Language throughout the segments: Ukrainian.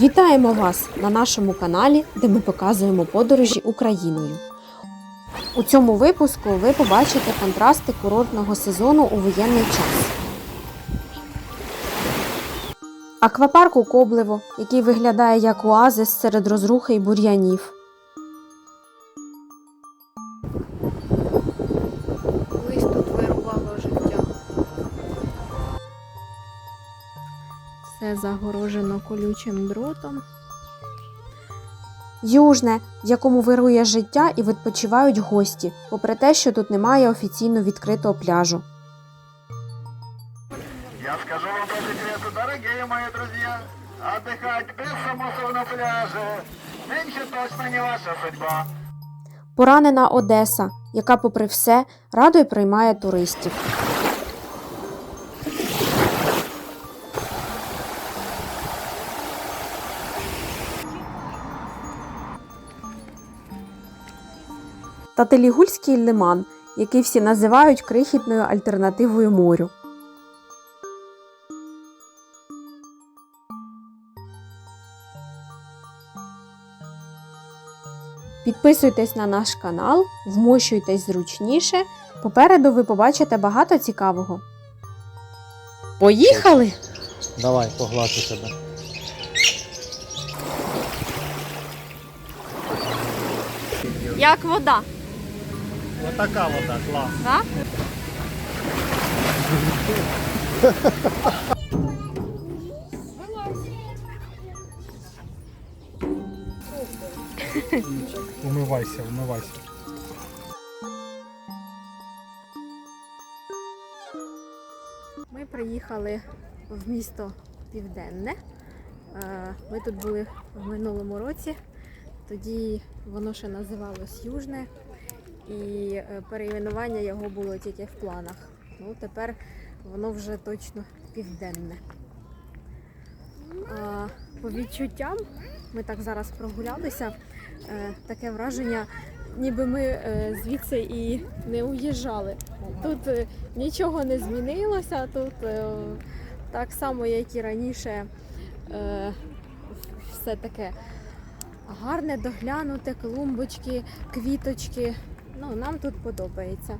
Вітаємо вас на нашому каналі, де ми показуємо подорожі Україною. У цьому випуску ви побачите контрасти курортного сезону у воєнний час. Аквапарк у Коблево, який виглядає як оазис серед розрухи і бур'янів. Все загорожено колючим дротом. Южне, в якому вирує життя і відпочивають гості, попри те, що тут немає офіційно відкритого пляжу. Я скажу вам по секрету, дорогие мои друзья, отдыхать без самосов на пляже нынче точно не ваша судьба. Поранена Одеса, яка, попри все, радо й приймає туристів. Та Телігульський лиман, який всі називають крихітною альтернативою морю. Підписуйтесь на наш канал, вмощуйтесь зручніше. Попереду ви побачите багато цікавого. Поїхали! Давай, поглажу тебе. Як вода, Отака вода, клас. так? Умивайся, умивайся. Ми приїхали в місто Південне. Е, Ми тут були в минулому році. Тоді воно ще називалось Южне, і е, перейменування його було тільки в планах. Ну, тепер воно вже точно південне. А, По відчуттям, ми так зараз прогулялися, е, таке враження, ніби ми е, звідси і не уїжджали. Тут нічого не змінилося, тут так само, як і раніше, все таке гарне, доглянуте, клумбочки, квіточки. Ну, нам тут подобається.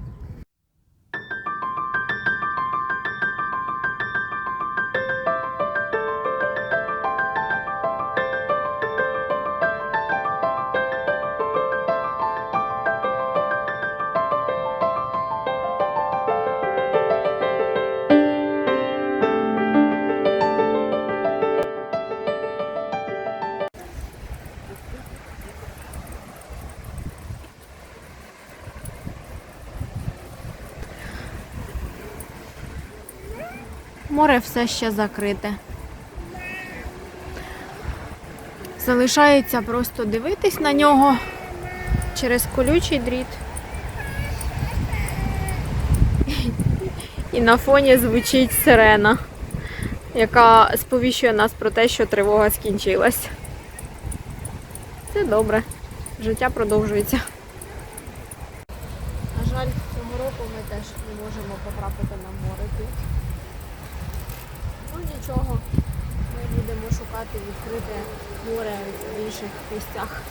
Море все ще закрите. Залишається просто дивитись на нього через колючий дріт. І на фоні звучить сирена, яка сповіщує нас про те, що тривога скінчилась. Це добре. Життя продовжується. На жаль, цього року ми теж не можемо потрапити на море тут. Нічого, ми будемо шукати відкрите море в інших місцях.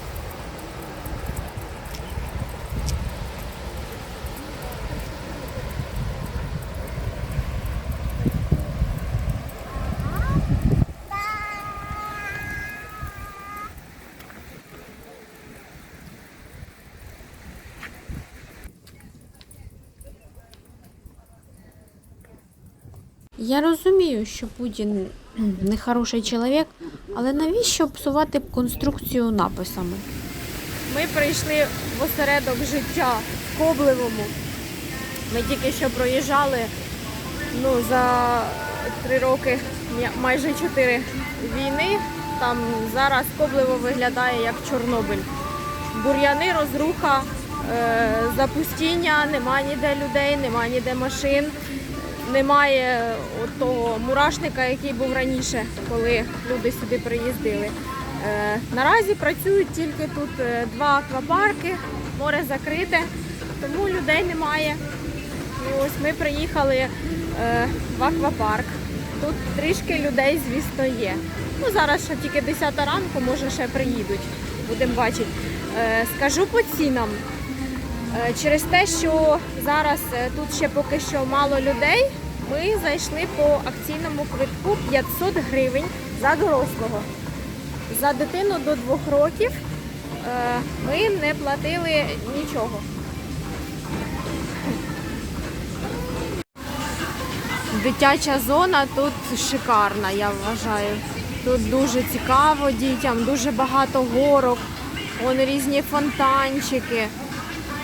Я розумію, що Путін не хороший чоловік, але навіщо псувати конструкцію написами? Ми прийшли в осередок життя в Коблевому. Ми тільки що проїжджали ну, за три роки, майже чотири війни. Там зараз Коблево виглядає як Чорнобиль. Бур'яни, розруха, е, запустіння, нема ніде людей, нема ніде машин, немає того мурашника, який був раніше, коли люди сюди приїздили. Е, Наразі працюють тільки тут е, два аквапарки, море закрите, тому людей немає. І ось ми приїхали е, в аквапарк. Тут трішки людей, звісно, є. Ну, зараз ще тільки 10 ранку, може ще приїдуть. Будемо бачити. Скажу по цінам. Е, через те, що зараз е, тут ще поки що мало людей, ми зайшли по акційному квитку 500 гривень за дорослого. За дитину до 2 років е, ми не платили нічого. Дитяча зона тут шикарна, я вважаю. Тут дуже цікаво дітям, дуже багато горок, вон різні фонтанчики.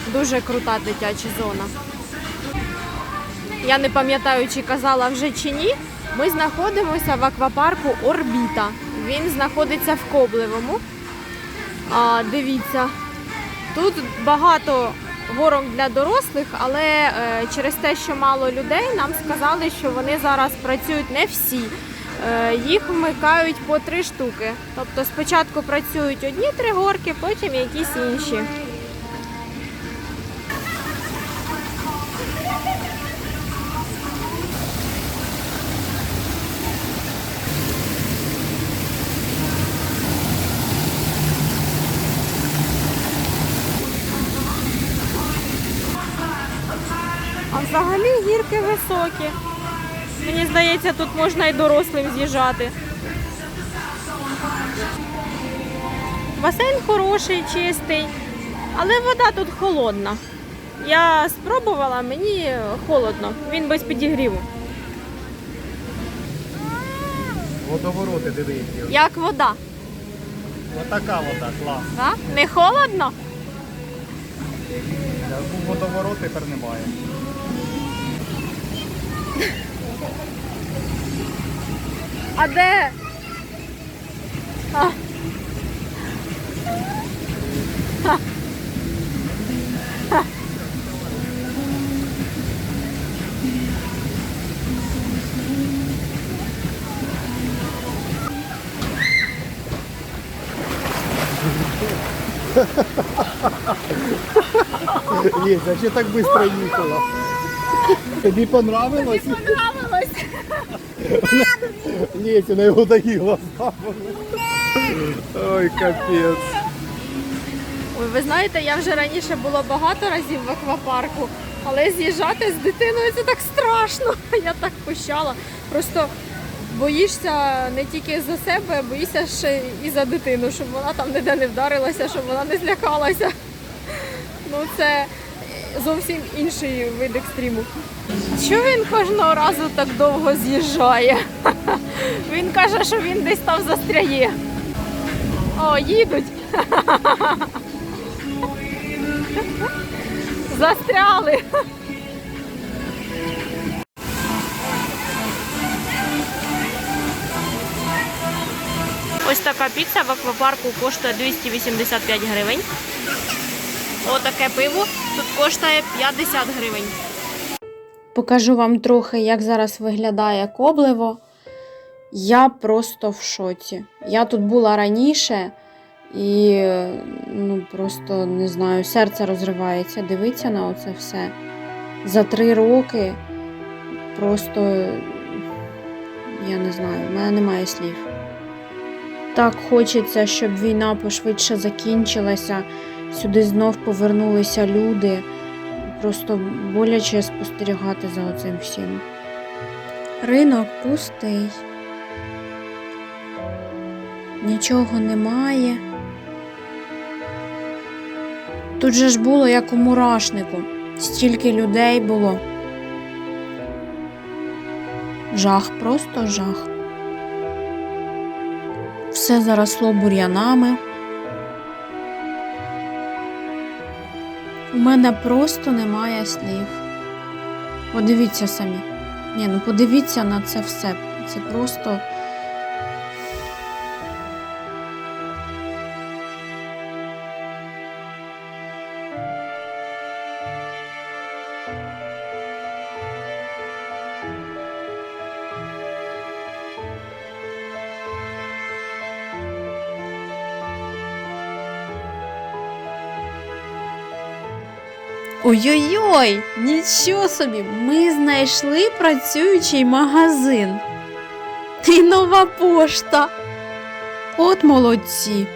Дуже крута дитяча зона. Я не пам'ятаю, чи казала вже чи ні. Ми знаходимося в аквапарку Орбіта. Він знаходиться в Коблевому. А, дивіться, тут багато горок для дорослих, але е, через те, що мало людей, нам сказали, що вони зараз працюють не всі. Е, їх вмикають по три штуки. Тобто спочатку працюють одні три горки, потім якісь інші. А взагалі гірки високі. Мені здається, тут можна і дорослим з'їжджати. Басейн хороший, чистий, але вода тут холодна. Я спробувала, мені холодно. Він без підігріву. Водовороти, які. Як вода. Отака вода, клас. Да? Не холодно? Я був водоворот, тепер немає. А де? А. Ліза, а що так швидко їхала? Тобі понравилось? Понравилось. Ліза, на його такі глаза. Ой, капець. Ой, ви знаєте, я вже раніше була багато разів в аквапарку, але з'їжджати з дитиною це так страшно. Я так пущала. Просто боїшся не тільки за себе, боїшся ще і за дитину, щоб вона там ніде не вдарилася, щоб вона не злякалася. Ну це зовсім інший вид екстриму. Що він кожного разу так довго з'їжджає? Він каже, що він десь там застряє. О, їдуть. Застряли. Ось така піца в аквапарку коштує 285 гривень. Отаке пиво тут коштує 50 гривень. Покажу вам трохи, як зараз виглядає Коблево. Я просто в шоці. Я тут була раніше і ну, просто не знаю, серце розривається. Дивиться на оце все. За три роки просто я не знаю, в мене немає слів. Так хочеться, щоб війна пошвидше закінчилася, сюди знов повернулися люди. Просто боляче спостерігати за оцим всім. Ринок пустий. Нічого немає. Тут же ж було як у мурашнику. Стільки людей було. Жах, просто жах. Все заросло бур'янами. У мене просто немає слів. Подивіться самі. Ні, ну подивіться на це все. Це просто. Ой-ой-ой, нічого собі, ми знайшли працюючий магазин. І нова пошта. От молодці.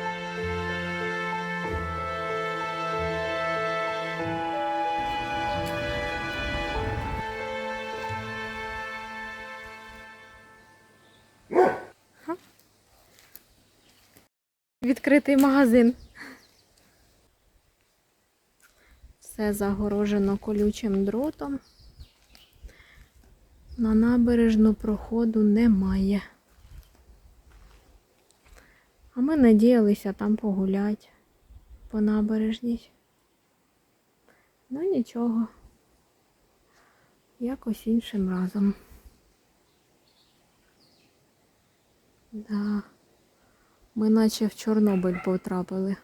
Відкритий магазин. Все загорожено колючим дротом. На набережну проходу немає. А ми надіялися там погулять по набережній. Ну нічого. Якось іншим разом. Да. Ми наче в Чорнобиль потрапили.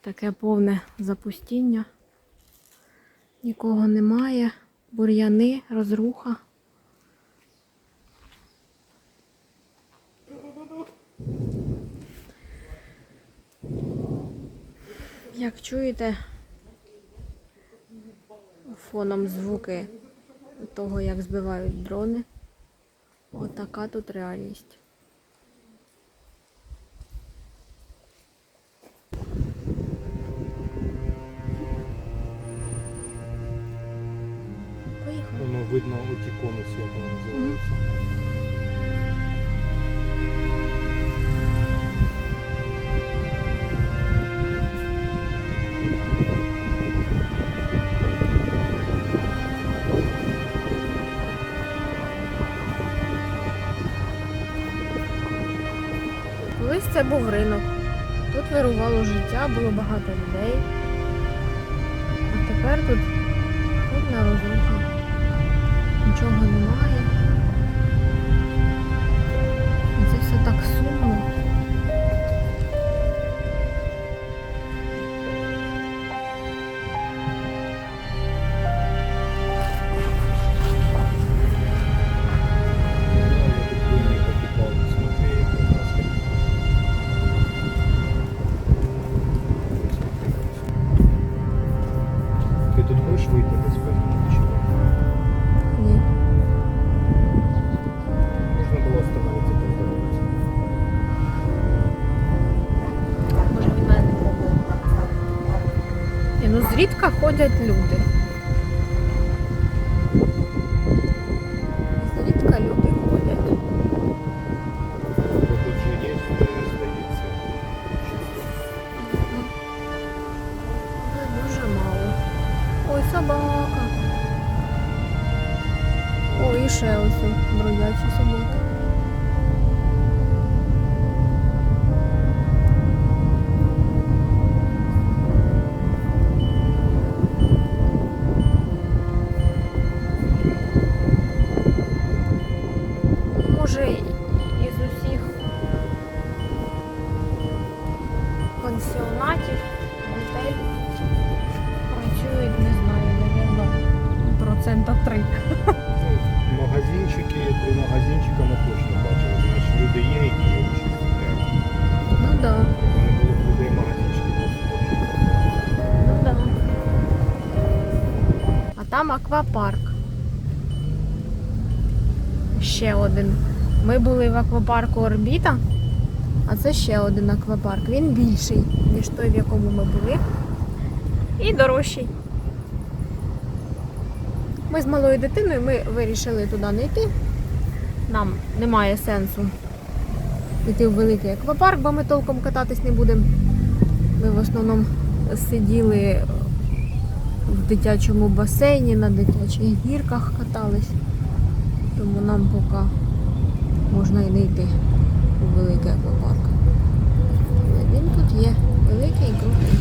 Таке повне запустіння. Нікого немає. Бур'яни, розруха. Як чуєте, фоном звуки того, як збивають дрони. Отака тут реальність. Був ринок. Тут вирувало життя, було багато людей. І ще ось бродячі собаки. Аквапарк. Ще один. Ми були в аквапарку Орбіта, а це ще один аквапарк. Він більший, ніж той, в якому ми були. І дорожчий. Ми з малою дитиною ми вирішили туди не йти. Нам немає сенсу йти в великий аквапарк, бо ми толком кататись не будемо. Ми в основному сиділи в дитячому басейні, на дитячих гірках катались. Тому нам поки можна і не йти у великий аквапарк. Але він тут є, великий і крутий.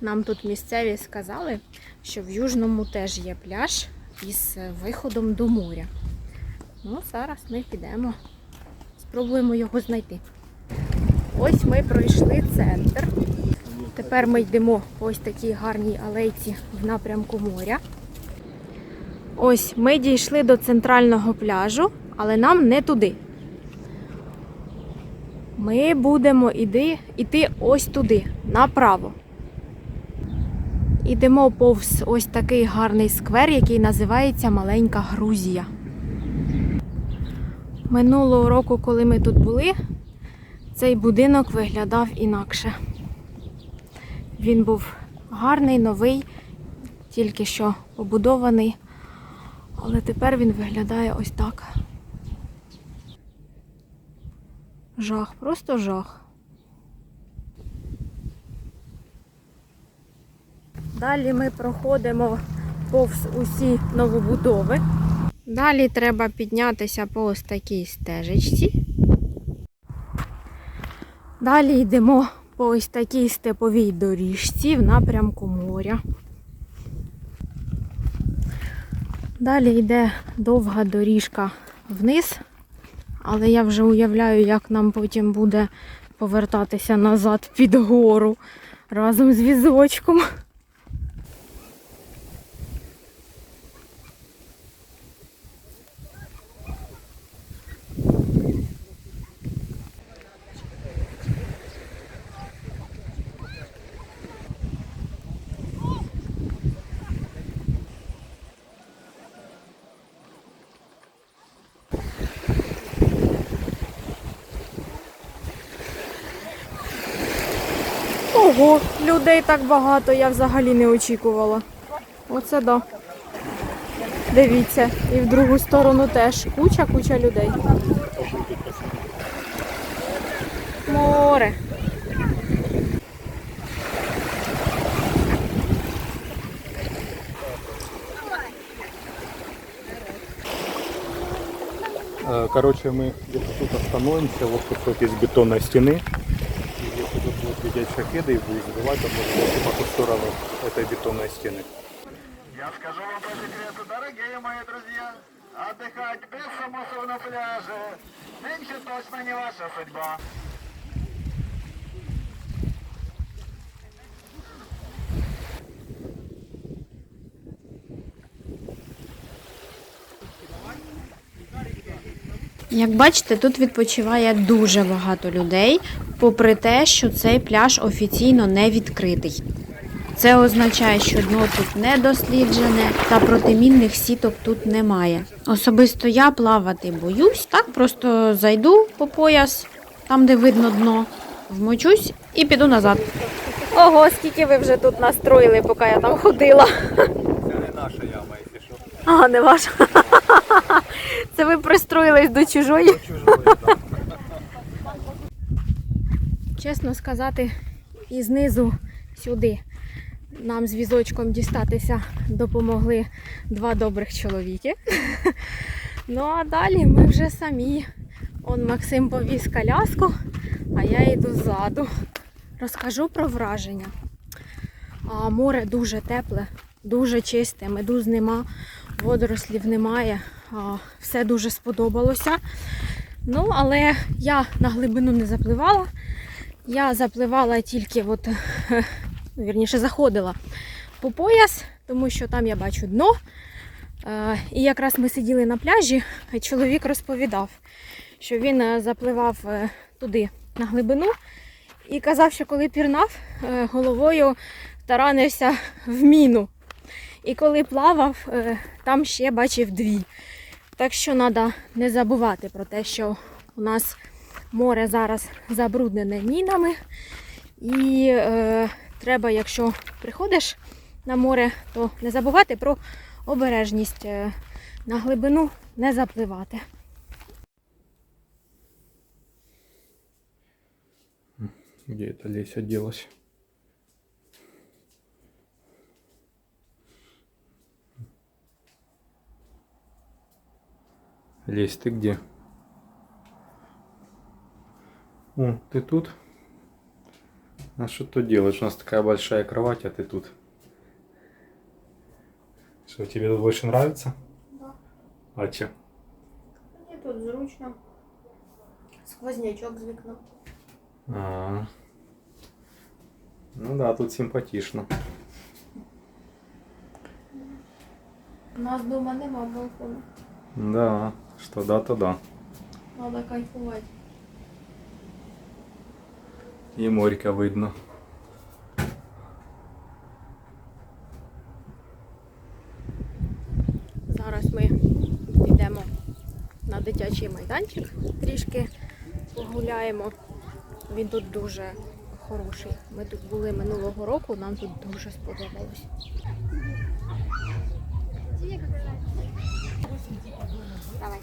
Нам тут місцеві сказали, що в Южному теж є пляж із виходом до моря. Ну, зараз ми підемо, спробуємо його знайти. Ось ми пройшли центр. Тепер ми йдемо по ось такій гарній алейці в напрямку моря. Ось ми дійшли до центрального пляжу, але нам не туди. Ми будемо іди, іти ось туди, направо. Ідемо повз ось такий гарний сквер, який називається Маленька Грузія. Минулого року, коли ми тут були, цей будинок виглядав інакше. Він був гарний, новий, тільки що побудований, але тепер він виглядає ось так. Жах, просто жах. Далі ми проходимо повз усі новобудови. Далі треба піднятися по ось такій стежечці. Далі йдемо по ось такій степовій доріжці в напрямку моря. Далі йде довга доріжка вниз, але я вже уявляю, як нам потім буде повертатися назад під гору разом з візочком. Ого, людей так багато, я взагалі не очікувала. Оце да. Дивіться, і в другу сторону теж куча-куча людей. Море. Э, Короче, мы где-то тут остановимся, вот кусок из бетонной стены. И если тут будут лететь шахеды и будет сбивать, то будет по ту сторону этой бетонной стены. Я скажу вам по секрету, дорогие мои друзья, отдыхать без самосов на пляже нынче точно не ваша судьба. Як бачите, тут відпочиває дуже багато людей, попри те, що цей пляж офіційно не відкритий. Це означає, що дно тут не досліджене та протимінних сіток тут немає. Особисто я плавати боюсь, так просто зайду по пояс, там де видно дно, вмочусь і піду назад. Ого, скільки ви вже тут настроїли, поки я там ходила. Це не наша яма, якщо що. А, не ваша. Це ви пристроїлись до чужої. Чесно сказати, і знизу сюди нам з візочком дістатися допомогли два добрих чоловіки. Ну а далі ми вже самі. Он Максим повіз коляску, а я йду ззаду. Розкажу про враження. А, море дуже тепле, дуже чисте, медуз нема, водорослів немає. А, все дуже сподобалося. Ну, але я на глибину не запливала. Я запливала тільки, от, вірніше, заходила по пояс, тому що там я бачу дно. Е, І якраз ми сиділи на пляжі, і чоловік розповідав, що він е, запливав е, туди на глибину і казав, що коли пірнав, головою таранився в міну. І коли плавав, там ще бачив дві. Так що треба не забувати про те, що у нас море зараз забруднене мінами. І е, треба, якщо приходиш на море, то не забувати про обережність е, на глибину не запливати. Где эта Леся делась? Лесь, ты где? О, ты тут? А что ты делаешь? У нас такая большая кровать, а ты тут. Что, тебе тут больше нравится? Да. А че? Мені тут зручно. Сквознячок з вікна. А, ну да, тут симпатично. У нас вдома нема балкону. Да, что да, то да. Треба кайфувати. И морька видно. Зараз ми йдемо на дитячий майданчик. Трішки погуляємо. Він тут дуже хороший. Ми тут були минулого року, нам тут дуже сподобалось. Давай.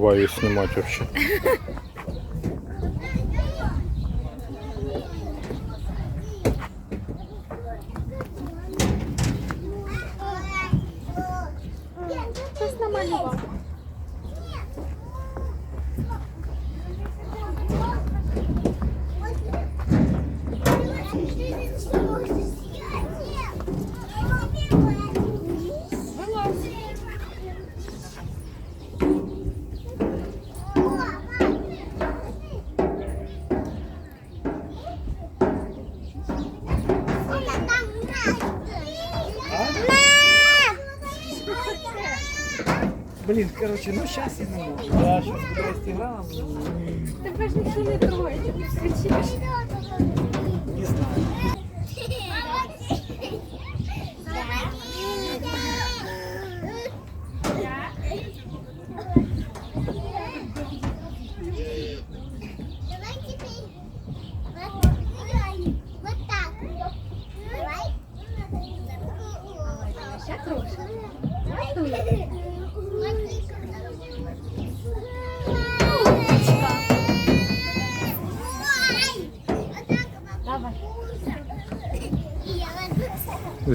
сомневаюсь снимать вообще. Сейчас намалював. Блин, короче, ну сейчас я не могу. Да, сейчас буду Инстаграм. Тебе ж ніхто не троє, ти кричиш. Не знаю. Давай теперь вот, вот так. Давай. Сейчас рушу. Давай.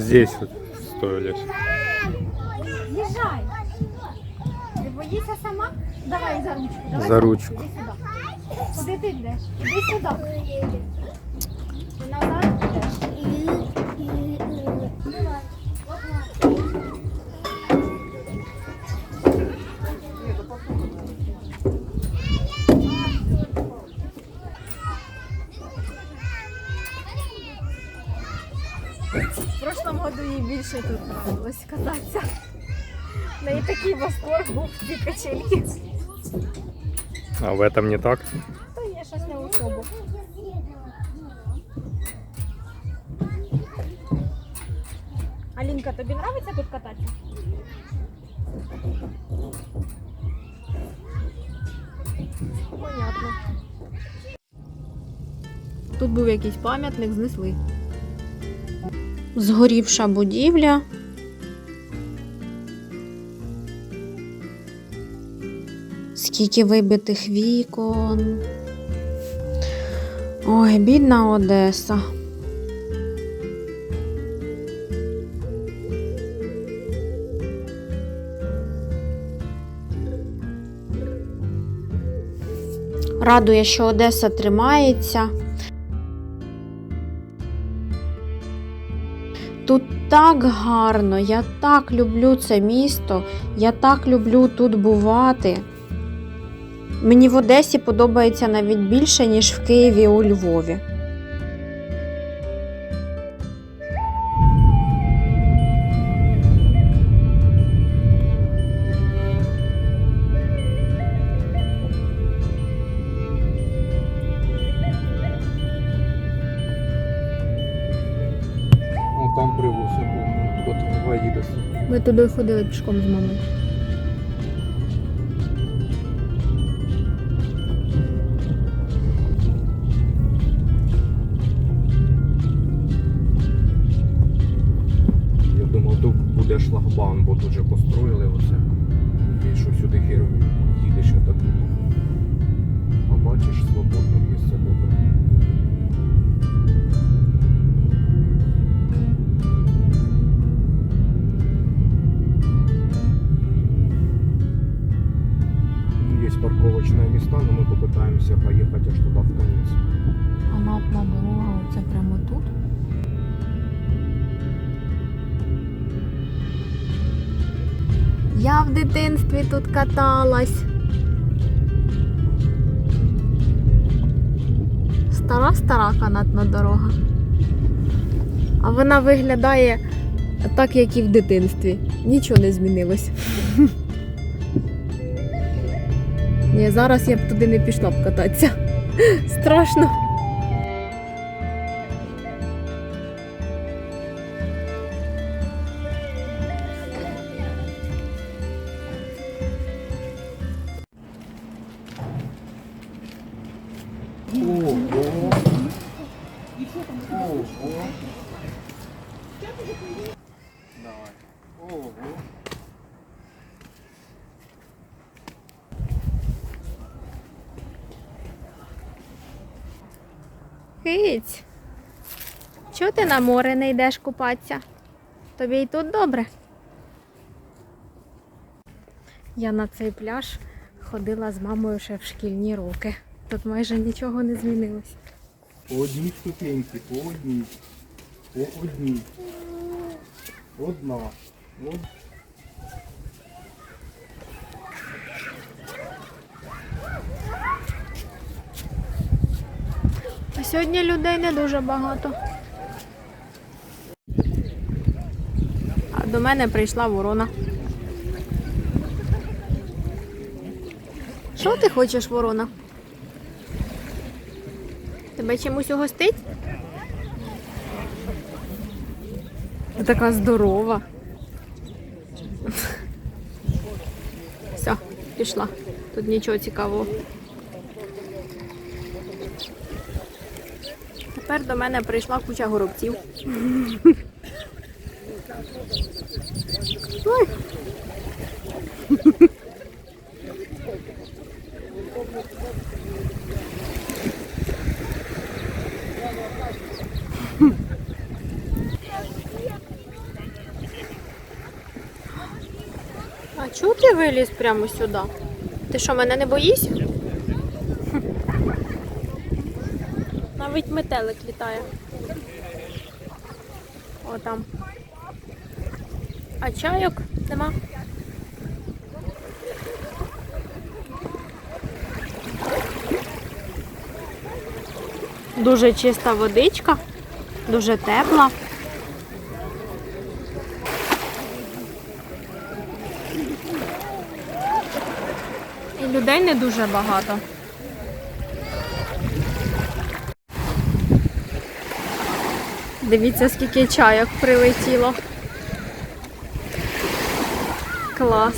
Здесь вот стояли. Езжай. Боїся сама? Давай за ручку. Давай За ручку. Куди ти йдеш? Іди сюди. В прошлом году їй більше тут нравилось кататися. В неї такий восторг був в цій качельки. А в этом не так? Та є щось не особо. Алінка, тобі подобається тут кататися? Понятно. Тут був якийсь пам'ятник, знесли. Згорівша будівля. Скільки вибитих вікон. Ой, бідна Одеса. Радує, що Одеса тримається. Тут так гарно, я так люблю це місто, я так люблю тут бувати. Мені в Одесі подобається навіть більше, ніж в Києві у Львові. Туди ходили пішком з мамою. Каталась. Стара-стара канатна дорога. А вона виглядає так, як і в дитинстві. Нічого не змінилось. Ні, зараз я б туди не пішла б кататися. Страшно. Киць. Чого ти на море не йдеш купатися? Тобі і тут добре. Я на цей пляж ходила з мамою ще в шкільні роки. Тут майже нічого не змінилось. По одній ступеньці, по одній. По одній. Одна. Од... сьогодні людей не дуже багато. А до мене прийшла ворона. Що ти хочеш, ворона? Тебе чимось угостить? Ти така здорова. Все, пішла. Тут нічого цікавого. Тепер до мене прийшла куча горобців. А чого ти виліз прямо сюди? Ти що, мене не боїшся? Навіть метелик літає. О, там. А чайок нема. Дуже чиста водичка, дуже тепла. І людей не дуже багато. Дивіться, скільки чайок прилетіло. Клас.